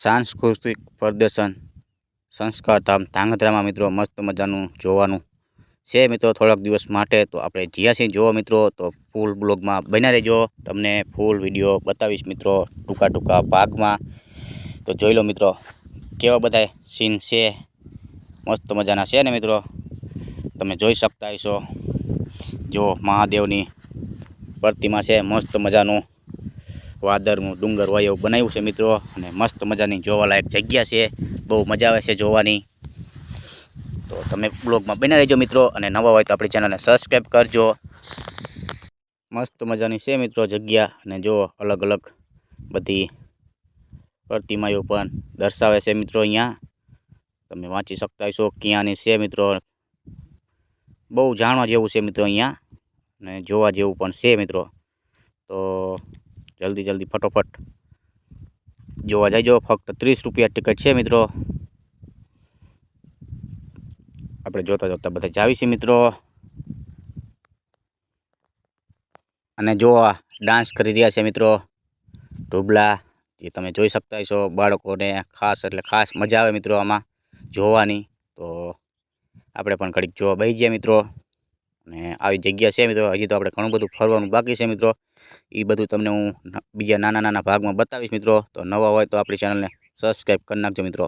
સાંસ્કૃતિક પ્રદર્શન, સંસ્કાર ધામ ધાંગધ્રામાં મિત્રો મસ્ત મજાનું જોવાનું છે મિત્રો થોડાક દિવસ માટે. તો આપણે જીયાસિંહ જોવો મિત્રો, તો ફૂલ બ્લોગમાં બન્યા રહેજો. તમને ફૂલ વીડિયો બતાવીશ મિત્રો ટૂંકા ટૂંકા ભાગમાં. તો જોઈ લો મિત્રો, કેવા બધા સીન છે. મસ્ત મજાના છે ને મિત્રો? તમે જોઈ શકતા હશો. જો મહાદેવની પ્રતિમા છે. મસ્ત મજાનું વાદળનું ડુંગર હોય એવું બનાવ્યું છે મિત્રો. અને મસ્ત મજાની જોવાલાયક જગ્યા છે. બહુ મજા આવે છે જોવાની. તો તમે બ્લોગમાં બની રહેજો મિત્રો. અને નવા હોય તો આપણી ચેનલને સબસ્ક્રાઈબ કરજો. મસ્ત મજાની છે મિત્રો જગ્યા. અને જો અલગ અલગ બધી પ્રતિમાઓ પણ દર્શાવે છે મિત્રો અહીંયા. તમે વાંચી શકતા હશો ક્યાંની છે મિત્રો. બહુ જાણવા જેવું છે મિત્રો અહીંયા. અને જોવા જેવું પણ છે મિત્રો. તો જલ્દી જલ્દી, ફટોફટ. જોવા જઈજો ફક્ત ત્રીસ રૂપિયા ટિકિટ છે મિત્રો. આપણે જોતા જોતા બધા જાવીશું મિત્રો. અને જો ડાન્સ કરી રહ્યા છે મિત્રો. ઢોબલા, જે તમે જોઈ શકતા છો બાળકોને ખાસ એટલે ખાસ મજા આવે મિત્રો આમાં જોવાની. તો આપણે પણ ઘડીક જોવા બહી ગયા મિત્રો. અને આવી જગ્યા છે મિત્રો. હજી તો આપણે ઘણું બધું ફરવાનું બાકી છે મિત્રો. એ બધું તમને હું બીજા નાના નાના ભાગમાં બતાવીશ મિત્રો. તો નવા હોય તો આપણી ચેનલને સબસ્ક્રાઈબ કરી નાખજો મિત્રો.